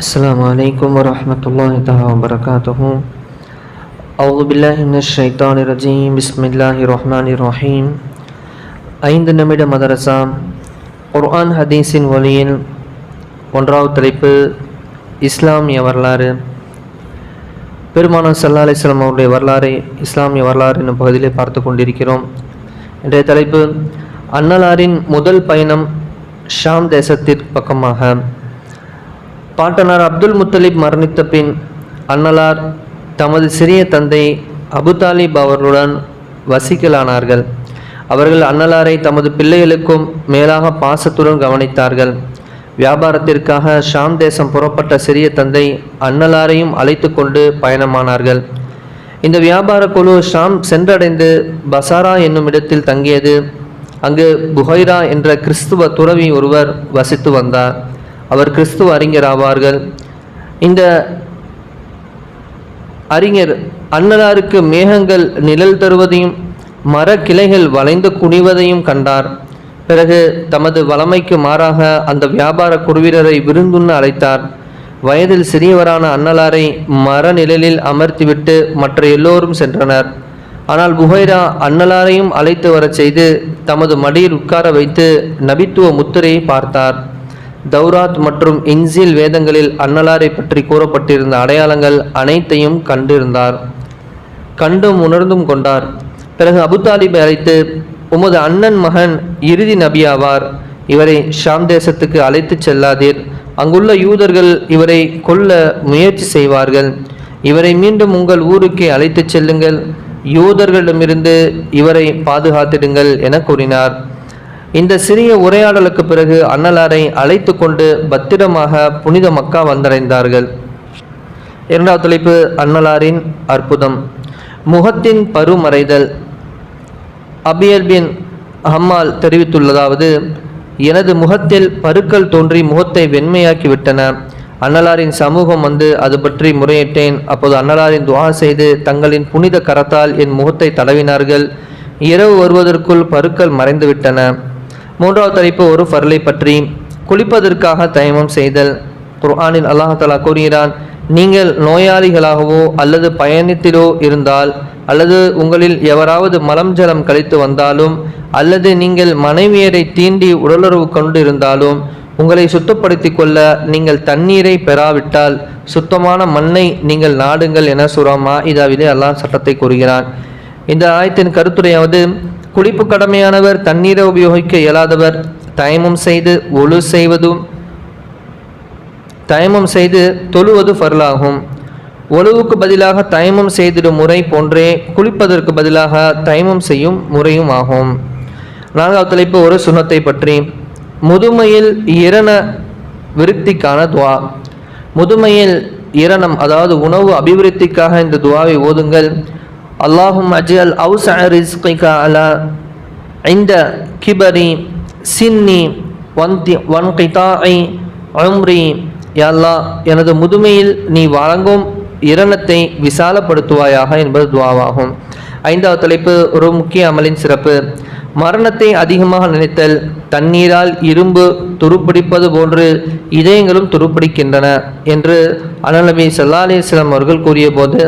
السلام عليكم ورحمة الله تعالى وبركاته أعوذ بالله من الشيطان الرجيم بسم الله الرحمن الرحيم ஐந்து நிமிட மதரசா குர்ஆன் ஹதீஸின் ஒளியில் ஒன்றாவது தலைப்பு இஸ்லாமிய வரலாறு பெருமானார் சல்லா அலிஸ்லாம் அவருடைய வரலாறை இஸ்லாமிய வரலாறு என்னும் பகுதியிலே பார்த்து கொண்டிருக்கிறோம் இன்றைய தலைப்பு அன்னலாரின் முதல் பயணம் ஷாம் தேசத்திற்கு பக்கமாக பாட்டனார் அப்துல் முத்தலிப் மரணித்த பின் அன்னலார் தமது சிறிய தந்தை அபுதாலிப் அவர்களுடன் வசிக்கலானார்கள். அவர்கள் அன்னலாரை தமது பிள்ளைகளுக்கும் மேலாக பாசத்துடன் கவனித்தார்கள். வியாபாரத்திற்காக ஷாம் தேசம் புறப்பட்ட சிறிய தந்தை அன்னலாரையும் அழைத்து கொண்டு பயணமானார்கள். இந்த வியாபார குழு ஷாம் சென்றடைந்து பசாரா என்னும் இடத்தில் தங்கியது. அங்கு புகைரா என்ற கிறிஸ்துவ துறவி ஒருவர் வசித்து வந்தார். அவர் கிறிஸ்துவ அறிஞர் ஆவார்கள். இந்த அறிஞர் அன்னலாருக்கு மேகங்கள் நிழல் தருவதையும் மர கிளைகள் வளைந்து குனிவதையும் கண்டார். பிறகு தமது வளமைக்கு மாறாக அந்த வியாபார குருவீரரை விருந்துண்ண அழைத்தார். வயதில் சிறியவரான அன்னலாரை மர நிழலில் அமர்த்திவிட்டு மற்ற எல்லோரும் சென்றனர். ஆனால் புகைரா அன்னலாரையும் அழைத்து வரச் செய்து தமது மடியில் உட்கார வைத்து நபித்துவ முத்திரையை பார்த்தார். தௌராத் மற்றும் இன்சில் வேதங்களில் அன்னலாரை பற்றி கூறப்பட்டிருந்த அடையாளங்கள் அனைத்தையும் கண்டிருந்தார். கண்டும் உணர்ந்தும் கொண்டார். பிறகு அபுதாலிபை அழைத்து உமது அண்ணன் மகன் இறுதி நபியாவார் இவரை ஷாம் தேசத்துக்கு அழைத்து செல்லாதீர். அங்குள்ள யூதர்கள் இவரை கொல்ல முயற்சி செய்வார்கள். இவரை மீண்டும் உங்கள் ஊருக்கே அழைத்துச் செல்லுங்கள். யூதர்களிடமிருந்து இவரை பாதுகாத்திடுங்கள் என கூறினார். இந்த சிறிய உரையாடலுக்கு பிறகு அன்னலாரை அழைத்து கொண்டு பத்திரமாக புனித மக்கா வந்தடைந்தார்கள். இரண்டாவது தலைப்பு அன்னலாரின் அற்புதம். முகத்தின் பருமறைதல். அபியல் பின் ஹம்மால் தெரிவித்துள்ளதாவது எனது முகத்தில் பருக்கள் தோன்றி முகத்தை வெண்மையாக்கிவிட்டன. அன்னலாரின் சமூகம் வந்து அது பற்றி முறையிட்டேன். அப்போது அன்னலாரின் துவா செய்து தங்களின் புனித கரத்தால் என் முகத்தை தடவினார்கள். இரவு வருவதற்குள் பருக்கள் மறைந்துவிட்டன. மூன்றாவது தலைப்பு ஒரு ஃபர்லை பற்றி குளிப்பதற்காக தயமம் செய்தல். குர்ஆனில் அல்லாஹலா கூறுகிறான் நீங்கள் நோயாளிகளாகவோ அல்லது பயணத்திலோ இருந்தால் அல்லது உங்களில் எவராவது மலம் ஜலம் கழித்து வந்தாலும் அல்லது நீங்கள் மனைவியரை தீண்டி உடலுறவு கொண்டு இருந்தாலும் உங்களை சுத்தப்படுத்திக் கொள்ள நீங்கள் தண்ணீரை பெறாவிட்டால் சுத்தமான மண்ணை நீங்கள் நாடுங்கள் என சுரமா இதாவிலே அல்லாஹ் சட்டத்தை கூறுகிறான். இந்த ஆயத்தின் கருத்துரையாவது குளிப்பு கடமையானவர் தண்ணீரை உபயோகிக்க இயலாதவர் தயமம் செய்து ஒழு செய்வதும் தயமம் செய்து தொழுவது ஃபர்லாகும். ஒழுவுக்கு பதிலாக தயமம் செய்திடும் முறை போன்றே குளிப்பதற்கு பதிலாக தயமம் செய்யும் முறையும் ஆகும். நான்காவது தலைப்பு ஒரு சுனத்தை பற்றி. முதுமையில் இரண விருத்திக்கான துவா. முதுமையில் இரணம் அதாவது உணவு அபிவிருத்திக்காக இந்த துவாவை ஓதுங்கள். அல்லாஹும் அஜல் அவுஸ் ரிஸ்கிக அலா இந்த கிபரி சின்னி வந்தி வன்கிதாய் அம்ரி யல்லா எனது முதுமையில் நீ வழங்கும் இரணத்தை விசாலப்படுத்துவாயாக என்பது துவாவாகும். ஐந்தாவது தலைப்பு ஒரு முக்கிய அமலின் சிறப்பு. மரணத்தை அதிகமாக நினைத்தல் தண்ணீரால் இரும்பு துருப்பிடிப்பது போன்று இதயங்களும் துருப்பிடிக்கின்றன என்று அனநபி சல்லா அலிஸ்லாம் அவர்கள் கூறிய போது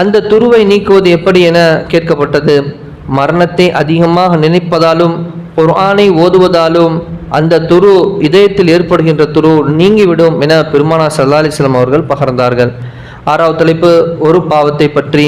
அந்த துருவை நீக்குவது எப்படி என கேட்கப்பட்டது. மரணத்தை அதிகமாக நினைப்பதாலும் குர்ஆனை ஓதுவதாலும் அந்த துரு இதயத்தில் ஏற்படுகின்ற துரு நீங்கிவிடும் என பெருமானா சல்லா அலிஸ்லாம் அவர்கள் பகர்ந்தார்கள். ஆறாவது தலைப்பு ஒரு பாவத்தை பற்றி.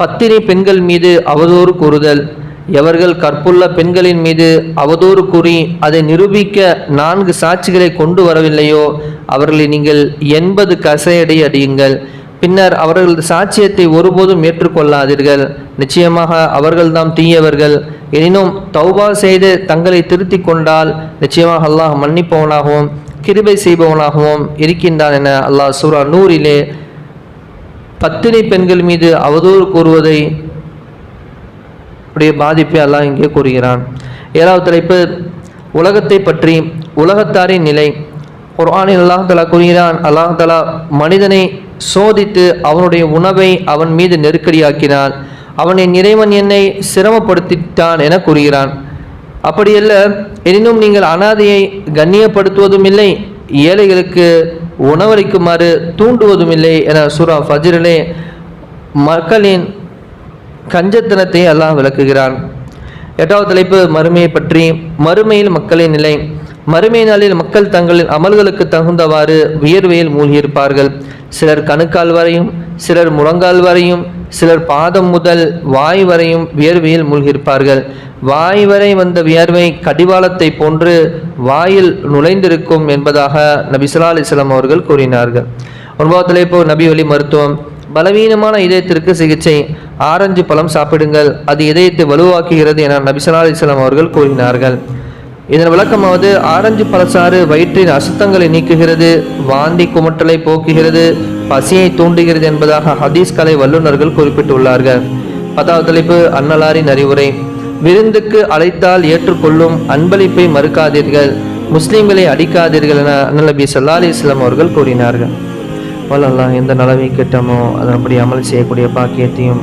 பத்தினி பெண்கள் மீது அவதூறு கூறுதல். எவர்கள் கற்புள்ள பெண்களின் மீது அவதூறு கூறி அதை நிரூபிக்க நான்கு சாட்சிகளை கொண்டு வரவில்லையோ அவர்களை நீங்கள் எண்பது கசையடி அடியுங்கள். பின்னர் அவர்களது சாட்சியத்தை ஒருபோதும் ஏற்றுக்கொள்ளாதீர்கள். நிச்சயமாக அவர்கள்தாம் தீயவர்கள். எனினும் தௌபா செய்து தங்களை திருத்தி கொண்டால் நிச்சயமாக அல்லாஹ் மன்னிப்பவனாகவும் கிருபை செய்பவனாகவும் இருக்கின்றான் என அல்லாஹ் சூரா நூறிலே பத்தினி பெண்கள் மீது அவதூறு கூறுவதை உடைய பாதிப்பை அல்லாஹ் இங்கே கூறுகிறான். ஏழாவது தலைப்பு உலகத்தை பற்றி உலகத்தாரின் நிலை. குர்ஆனில் அல்லாஹ் தலா கூறுகிறான் அல்லாஹ் தலா மனிதனை சோதித்து அவனுடைய உணவை அவன் மீது நெருக்கடியாக்கினான். அவனின் இறைவன் என்னை சிரமப்படுத்திட்டான் என கூறுகிறான். அப்படியல்ல எனினும் நீங்கள் அனாதையை கண்ணியப்படுத்துவதும் இல்லை ஏழைகளுக்கு உணவளிக்குமாறு தூண்டுவதும் இல்லை என சூரா ஃபஜ்ரிலே மக்களின் கஞ்சத்தனத்தை அல்லாஹ் விளக்குகிறான். எட்டாவது தலைப்பு மறுமையை பற்றி மறுமையில் மக்களின் நிலை. மறுமை நாளில் மக்கள் தங்களின் அமல்களுக்கு தகுந்தவாறு வியர்வையில் மூழ்கியிருப்பார்கள். சிலர் கணுக்கால் வரையும் சிலர் முழங்கால் வரையும் சிலர் பாதம் முதல் வாய் வரையும் வியர்வையில் மூழ்கியிருப்பார்கள். வாய் வரை வந்த வியர்வை கடிவாளத்தை போன்று வாயில் நுழைந்திருக்கும் என்பதாக நபி ஸல்லல்லாஹு அலிஸ்லாம் அவர்கள் கூறினார்கள். ஒன்பதாவது இப்போ நபி வழி மருத்துவம். பலவீனமான இதயத்திற்கு சிகிச்சை. ஆரஞ்சு பழம் சாப்பிடுங்கள். அது இதயத்தை வலுவாக்குகிறது என நபி ஸல்லல்லாஹு அலிஸ்லாம் அவர்கள் கூறினார்கள். இதன் விளக்கமாவது ஆரஞ்சு பழச்சாறு வயிற்றின் அசுத்தங்களை நீக்குகிறது வாந்தி குமட்டலை போக்குகிறது பசியை தூண்டுகிறது என்பதாக ஹதீஸ் கலை வல்லுநர்கள் குறிப்பிட்டுள்ளார்கள். பத்தாவது தலைப்பு அன்னலாரின் அறிவுரை. விருந்துக்கு அழைத்தால் ஏற்றுக்கொள்ளும் அன்பளிப்பை மறுக்காதீர்கள் முஸ்லீம்களை அடிக்காதீர்கள் என அன்னநபி சல்லா அலி இஸ்லாம் அவர்கள் கூறினார்கள். வல்லல்லாம் எந்த நலவை கெட்டமோ அதன்படி அமல் செய்யக்கூடிய பாக்கியத்தையும்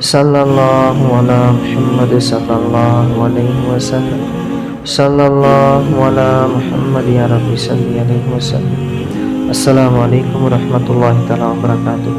صلى الله على محمد صلى الله عليه وسلم صلى الله على محمد يا رب صل عليه وسلم السلام عليكم ورحمة الله تعالى وبركاته